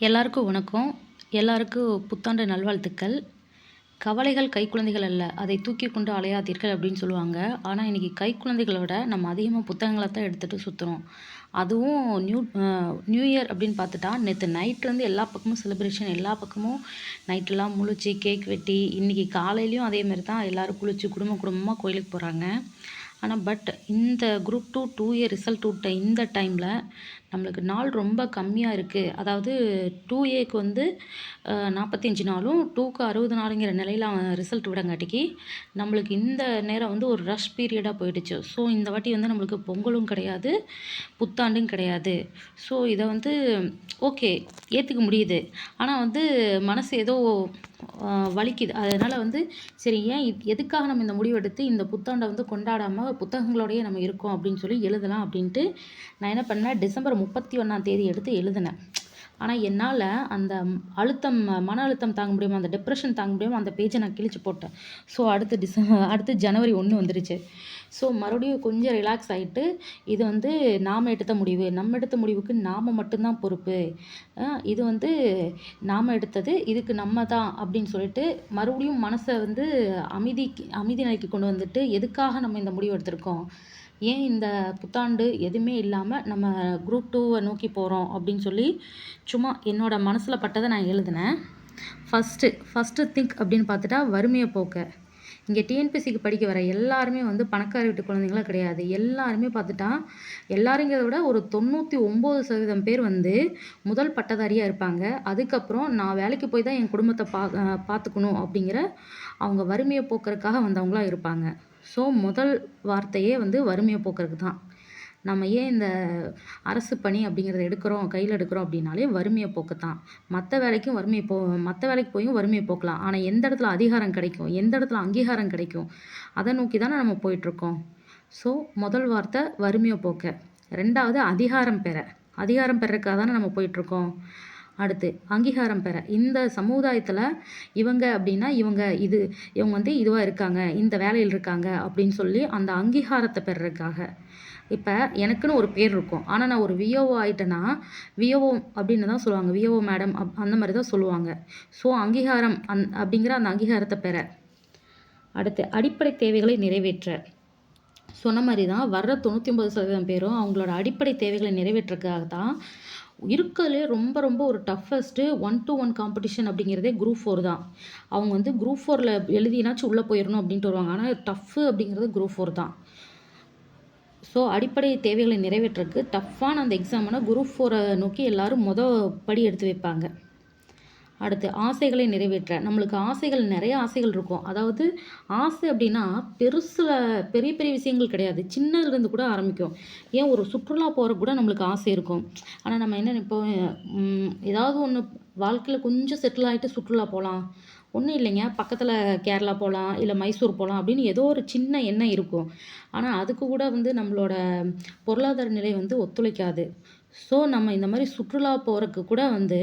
எல்லாருக்கும் வணக்கம். எல்லாருக்கும் புத்தாண்டு நல்வாழ்த்துக்கள். கவலைகள் கைக்குழந்தைகள் அல்ல அதை தூக்கி கொண்டு அலையாதீர்கள் அப்படின்னு சொல்லுவாங்க. ஆனால் இன்றைக்கி கைக்குழந்தைகளோட விட நம்ம அதிகமாக புத்தகங்களை தான் எடுத்துகிட்டு சுற்றுறோம் அதுவும் நியூ நியூ இயர் அப்படின்னு பார்த்துட்டா நேற்று நைட்லேருந்து எல்லா பக்கமும் செலிப்ரேஷன் எல்லா பக்கமும் நைட்டெல்லாம் முழிச்சு கேக் வெட்டி இன்றைக்கி காலையிலையும் அதேமாரி தான் எல்லோரும் குளித்து குடும்ப குடும்பமாக கோயிலுக்கு போகிறாங்க ஆனால் பட் இந்த group two two year result விட்ட இந்த டைமில் நம்மளுக்கு நாள் ரொம்ப கம்மியாக இருக்குது அதாவது டூ ஏக்கு வந்து நாற்பத்தஞ்சு நாளும் டூக்கு அறுபது நாளுங்கிற நிலையில் அவன் ரிசல்ட் விடங்காட்டிக்கு நம்மளுக்கு இந்த நேரம் வந்து ஒரு ரஷ் பீரியடாக போயிடுச்சு. ஸோ இந்த வாட்டி வந்து நம்மளுக்கு பொங்கலும் கிடையாது புத்தாண்டும் கிடையாது. ஸோ இதை வந்து ஓகே ஏற்றுக்க முடியுது. ஆனால் வந்து மனசு ஏதோ வலிக்குது. அதனால் வந்து சரி ஏன் எதுக்காக நம்ம இந்த முடிவெடுத்து இந்த புத்தாண்டை வந்து கொண்டாடாமல் புத்தகங்களோடையே நம்ம இருக்கோம் அப்படின்னு சொல்லி எழுதலாம் அப்படின்ட்டு நான் என்ன பண்ணேன் டிசம்பர் முப்பத்தி ஒன்றாம் தேதி எடுத்து எழுதினேன். ஆனால் என்னால் அந்த அழுத்தம் மன அழுத்தம் தாங்க முடியாமல் அந்த டிப்ரெஷன் தாங்க முடியாமல் அந்த பேஜை நான் கிழிச்சு போட்டேன். ஸோ அடுத்து டிச அடுத்து ஜனவரி ஒன்று வந்துருச்சு. ஸோ மறுபடியும் கொஞ்சம் ரிலாக்ஸ் ஆகிட்டு இது வந்து நாம் எடுத்த முடிவு. நம்ம எடுத்த முடிவுக்கு நாம் மட்டும்தான் பொறுப்பு. இது வந்து நாம் எடுத்தது இதுக்கு நம்ம தான் அப்படின்னு சொல்லிட்டு மறுபடியும் மனசை வந்து அமைதி அமைதி நிலைக்கு கொண்டு வந்துட்டு எதுக்காக நம்ம இந்த முடிவு எடுத்திருக்கோம்? ஏன் இந்த புத்தாண்டு எதுவுமே இல்லாமல் நம்ம குரூப் டூவை நோக்கி போகிறோம் அப்படின்னு சொல்லி சும்மா என்னோடய மனசில் பட்டதை நான் எழுதினேன். ஃபஸ்ட்டு ஃபஸ்ட்டு திங்க் அப்படின்னு பார்த்துட்டா வறுமையை போக்க. இங்கே டிஎன்பிசிக்கு படிக்க வர எல்லாருமே வந்து பணக்கார வீட்டு குழந்தைங்களாம் கிடையாது. எல்லாருமே பார்த்துட்டா எல்லாருங்கிறத விட ஒரு தொண்ணூற்றி ஒம்பது சதவீதம் பேர் வந்து முதல் பட்டதாரியாக இருப்பாங்க. அதுக்கப்புறம் நான் வேலைக்கு போய் தான் என் குடும்பத்தை பா பார்த்துக்கணும் அப்படிங்கிற அவங்க வறுமையை போக்குறதுக்காக வந்தவங்களாம் இருப்பாங்க. ஸோ முதல் வார்த்தையே வந்து வறுமையை போக்குறதுக்கு தான். நம்ம ஏன் இந்த அரசு பணி அப்படிங்கிறத எடுக்கிறோம் கையில் எடுக்கிறோம் அப்படின்னாலே வறுமையை போக்கத்தான். மற்ற வேலைக்கும் வறுமையை போ மற்ற வேலைக்கு போயும் வறுமையை போக்கலாம். ஆனால் எந்த இடத்துல அதிகாரம் கிடைக்கும் எந்த இடத்துல அங்கீகாரம் கிடைக்கும் அதை நோக்கி தானே நம்ம போயிட்டுருக்கோம். ஸோ முதல் வார்த்தை வறுமையை போக்க. ரெண்டாவது அதிகாரம் பெற. அதிகாரம் பெறக்காக தானே நம்ம போயிட்டுருக்கோம். அடுத்து அங்கீகாரம் பெற. இந்த சமுதாயத்தில் இவங்க அப்படின்னா இவங்க இது இவங்க வந்து இதுவாக இருக்காங்க இந்த வேலையில் இருக்காங்க அப்படின்னு சொல்லி அந்த அங்கீகாரத்தை பெறதுக்காக. இப்போ எனக்குன்னு ஒரு பேர் இருக்கும். ஆனால் நான் ஒரு விஓஓ ஆகிட்டேன்னா விஓஓ அப்படின்னு தான் சொல்லுவாங்க. விஓஓ மேடம் அப் அந்த மாதிரி தான் சொல்லுவாங்க. ஸோ அங்கீகாரம் அந் அப்படிங்கிற அந்த அங்கீகாரத்தை பெற. அடுத்து அடிப்படை தேவைகளை நிறைவேற்ற. சொன்ன மாதிரி தான் வர்ற தொண்ணூற்றி ஒம்பது சதவீதம் பேரும் அவங்களோட அடிப்படை தேவைகளை நிறைவேற்றுறதுக்காக தான் இருக்கிறதுலே ரொம்ப ரொம்ப ஒரு toughest one to one competition அப்படிங்கிறதே குரூப் ஃபோர் தான். அவங்க வந்து குரூப் ஃபோரில் எழுதினாச்சும் உள்ளே போயிடணும் அப்படின்ட்டு வருவாங்க. ஆனால் டஃப்பு அப்படிங்கிறது குரூப் ஃபோர் தான். ஸோ அடிப்படை தேவைகளை நிறைவேற்றுறதுக்கு டஃப்பான அந்த எக்ஸாம்னா குரூப் ஃபோரை நோக்கி எல்லோரும் மொதல் படி எடுத்து வைப்பாங்க. அடுத்து ஆசைகளை நிறைவேற்ற. நம்மளுக்கு ஆசைகள் நிறைய ஆசைகள் இருக்கும். அதாவது ஆசை அப்படின்னா பெருசில் பெரிய பெரிய விஷயங்கள் கிடையாது. சின்னதுலேருந்து கூட ஆரம்பிக்கும். ஏன்? ஒரு சுற்றுலா போகிற கூட நம்மளுக்கு ஆசை இருக்கும். ஆனால் நம்ம என்ன இப்போ ஏதாவது ஒன்று வாழ்க்கையில் கொஞ்சம் செட்டில் ஆகிட்டு சுற்றுலா போகலாம் ஒன்றும் இல்லைங்க. பக்கத்தில் கேரளா போகலாம் இல்லை மைசூர் போகலாம் அப்படின்னு ஏதோ ஒரு சின்ன எண்ணம் இருக்கும். ஆனால் அதுக்கு கூட வந்து நம்மளோட பொருளாதார நிலை வந்து ஒத்துழைக்காது. ஸோ நம்ம இந்த மாதிரி சுற்றுலா போகிறக்கு கூட வந்து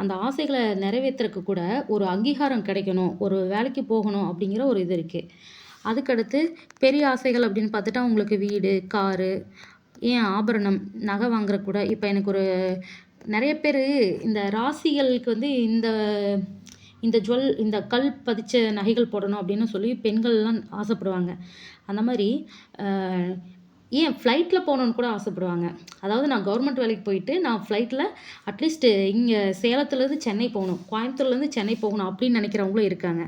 அந்த ஆசைகளை நிறைவேற்றுறக்கு கூட ஒரு அங்கீகாரம் கிடைக்கணும் ஒரு வேலைக்கு போகணும் அப்படிங்கிற ஒரு இது இருக்குது அதுக்கடுத்து பெரிய ஆசைகள் அப்படின்னு பார்த்துட்டா உங்களுக்கு வீடு காரு ஏன் ஆபரணம் நகை வாங்குற கூட. இப்போ எனக்கு ஒரு நிறைய பேர் இந்த ராசிகளுக்கு வந்து இந்த இந்த ஜுவல் இந்த கல் பதிச்ச நகைகள் போடணும் அப்படின்னு சொல்லி பெண்கள்லாம் ஆசைப்படுவாங்க. அந்த மாதிரி ஏன் ஃப்ளைட்டில் போகணுன்னு கூட ஆசைப்படுவாங்க. அதாவது நான் கவர்மெண்ட் வேலைக்கு போயிட்டு நான் ஃப்ளைட்டில் அட்லீஸ்ட்டு இங்கே சேலத்துலேருந்து சென்னை போகணும். கோயம்புத்தூர்லேருந்து சென்னை போகணும் அப்படின்னு நினைக்கிறவங்களும் இருக்காங்க.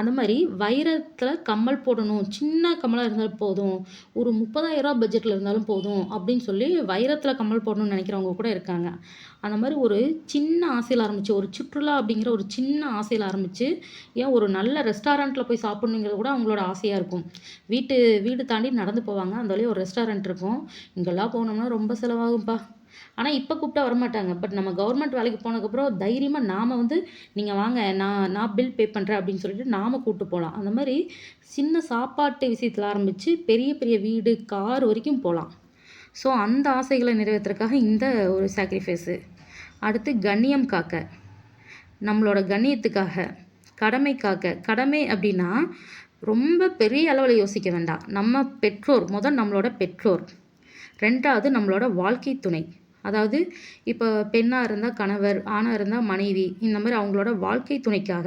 அந்த மாதிரி வைரத்தில் கம்மல் போடணும். சின்ன கம்மலாக இருந்தாலும் போதும். ஒரு முப்பதாயிரரூபா பட்ஜெட்டில் இருந்தாலும் போதும் அப்படின்னு சொல்லி வைரத்தில் கம்மல் போடணும்னு நினைக்கிறவங்க கூட இருக்காங்க. அந்த மாதிரி ஒரு சின்ன ஆசையில் ஆரம்பித்து ஒரு சுற்றுலா அப்படிங்கிற ஒரு சின்ன ஆசையில் ஆரம்பித்து ஏன் ஒரு நல்ல ரெஸ்டாரண்ட்டில் போய் சாப்பிட்ணுங்கிறது கூட அவங்களோட ஆசையாக இருக்கும். வீட்டு வீடு தாண்டி நடந்து போவாங்க. அந்த வழியாக ஒரு ரெஸ்டாரண்ட் ரெஸ்டாரண்ட் இருக்கும். இங்கெல்லாம் போனோம்னா ரொம்ப செலவாகும்ப்பா. ஆனால் இப்போ கூப்பிட்டா வரமாட்டாங்க. பட் நம்ம கவர்மெண்ட் வேலைக்கு போனதுக்கப்புறம் தைரியமாக நாம் வந்து நீங்கள் வாங்க நான் நான் பில் பே பண்ணுறேன் அப்படின்னு சொல்லிட்டு நாம் கூப்பிட்டு போகலாம் அந்த மாதிரி சின்ன சாப்பாட்டு விஷயத்தில் ஆரம்பித்து பெரிய பெரிய வீடு கார் வரைக்கும் போகலாம் ஸோ அந்த ஆசைகளை நிறைவேற்றுறதுக்காக இந்த ஒரு சாக்ரிஃபைஸு அடுத்து கண்ணியம் காக்க. நம்மளோட கண்ணியத்துக்காக கடமை காக்க. கடமை அப்படின்னா ரொம்ப பெரிய அளவில் யோசிக்க வேண்டாம். நம்ம பெற்றோர் முதல் நம்மளோட பெற்றோர். ரெண்டாவது நம்மளோட வாழ்க்கை துணை. அதாவது இப்போ பெண்ணாக இருந்தால் கணவர் ஆணாக இருந்தால் மனைவி இந்த மாதிரி அவங்களோட வாழ்க்கை துணைக்காக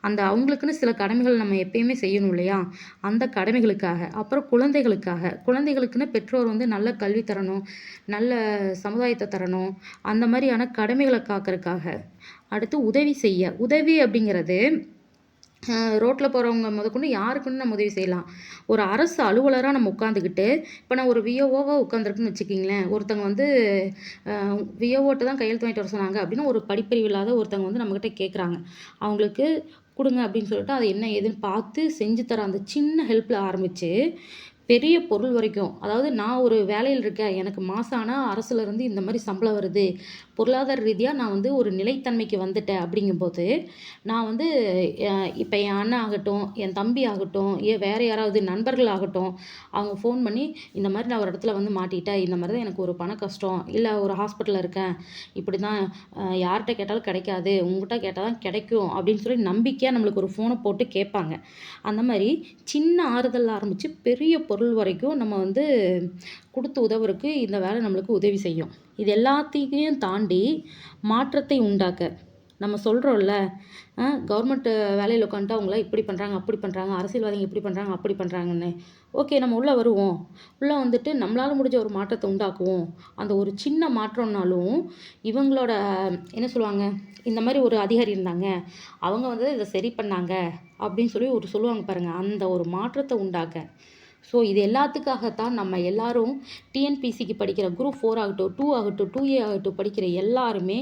அந்த அவங்களுக்குன்னு சில கடமைகள் நம்ம எப்பயுமே செய்யணும் இல்லையா? அந்த கடமைகளுக்காக அப்புறம் குழந்தைகளுக்காக. குழந்தைகளுக்குன்னு பெற்றோர் வந்து நல்ல கல்வி தரணும் நல்ல சமுதாயத்தை தரணும் அந்த மாதிரியான கடமைகளை காக்கிறதுக்காக. அடுத்து உதவி செய்ய. உதவி அப்படிங்கிறது ரோட்டில் போகிறவங்க முதற்கொண்டு யாருக்குன்னு நம்ம உதவி செய்யலாம். ஒரு அரசு அலுவலராக நம்ம உட்காந்துக்கிட்டு இப்போ நான் ஒரு விஓஓவாக உட்காந்துருக்குன்னு வச்சுக்கிங்களேன். ஒருத்தங்க வந்து விஓஓட்ட தான் கையெழுத்து வாங்கிட்டு வர சொன்னாங்க அப்படின்னு ஒரு படிப்பறிவு இல்லாத ஒருத்தங்க வந்து நம்மக்கிட்ட கேட்குறாங்க அவங்களுக்கு கொடுங்க அப்படின்னு சொல்லிட்டு அது என்ன ஏதுன்னு பார்த்து செஞ்சு தர அந்த சின்ன ஹெல்ப்பில் ஆரம்பித்து பெரிய பொருள் வரைக்கும். அதாவது நான் ஒரு வேலையில் இருக்கேன். எனக்கு மாதம் ஆனால் அரசுலேருந்து இந்த மாதிரி சம்பளம் வருது. பொருளாதார ரீதியாக நான் வந்து ஒரு நிலைத்தன்மைக்கு வந்துட்டேன் அப்படிங்கும்போது நான் வந்து இப்போ என் அண்ணன் ஆகட்டும் என் தம்பி ஆகட்டும் ஏன் வேறு யாராவது நண்பர்கள் ஆகட்டும் அவங்க ஃபோன் பண்ணி இந்த மாதிரி நான் ஒரு இடத்துல வந்து மாட்டிட்டேன். இந்த மாதிரி தான் எனக்கு ஒரு பண கஷ்டம். இல்லை ஒரு ஹாஸ்பிட்டலில் இருக்கேன். இப்படி தான் யார்கிட்ட கேட்டாலும் கிடைக்காது. உங்கள்கிட்ட கேட்டால் தான் கிடைக்கும் அப்படின்னு சொல்லி நம்பிக்கையாக நம்மளுக்கு ஒரு ஃபோனை போட்டு கேட்பாங்க. அந்த மாதிரி சின்ன ஆறுதல் ஆரம்பித்து பெரிய பொருள் வரைக்கும் நம்ம வந்து கொடுத்து உதவுறதுக்கு இந்த வேலை நம்மளுக்கு உதவி செய்யும். இது எல்லாத்தையும் தாண்டி மாற்றத்தை உண்டாக்க நம்ம சொல்கிறோம்ல கவர்மெண்ட் வேலையில் உட்காந்துட்டு அவங்கள இப்படி பண்ணுறாங்க அப்படி பண்ணுறாங்க அரசியல்வாதிங்க இப்படி பண்ணுறாங்க அப்படி பண்ணுறாங்கன்னு ஓகே நம்ம உள்ளே வருவோம். உள்ளே வந்துட்டு நம்மளால் முடிஞ்ச ஒரு மாற்றத்தை உண்டாக்குவோம். அந்த ஒரு சின்ன மாற்றம்னாலும் இவங்களோட என்ன சொல்லுவாங்க இந்த மாதிரி ஒரு அதிகாரி இருந்தாங்க அவங்க வந்து இதை சரி பண்ணாங்க அப்படின்னு சொல்லி ஒரு சொல்லுவாங்க பாருங்கள் அந்த ஒரு மாற்றத்தை உண்டாக்க ஸோ இது எல்லாத்துக்காகத்தான் நம்ம எல்லாரும் டிஎன்பிசிக்கு படிக்கிற குரூப் ஃபோர் ஆகட்டும் டூ ஆகட்டும் டூ ஏ ஆகட்டும் படிக்கிற எல்லாருமே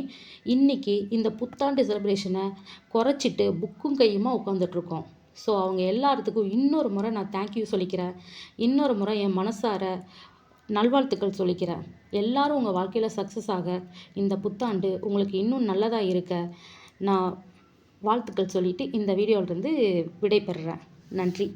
இன்றைக்கி இந்த புத்தாண்டு செலிப்ரேஷனை குறைச்சிட்டு புக்கும் கையுமா உட்காந்துட்ருக்கோம் ஸோ அவங்க எல்லாத்துக்கும் இன்னொரு முறை நான் தேங்க்யூ சொல்லிக்கிறேன். இன்னொரு முறை என் மனசார நல்வாழ்த்துக்கள் சொல்லிக்கிறேன். எல்லாரும் உங்கள் வாழ்க்கையில் சக்ஸஸ் ஆக இந்த புத்தாண்டு உங்களுக்கு இன்னும் நல்லதாக இருக்க நான் வாழ்த்துக்கள் சொல்லிவிட்டு இந்த வீடியோவிலேருந்து விடைபெறுறேன். நன்றி.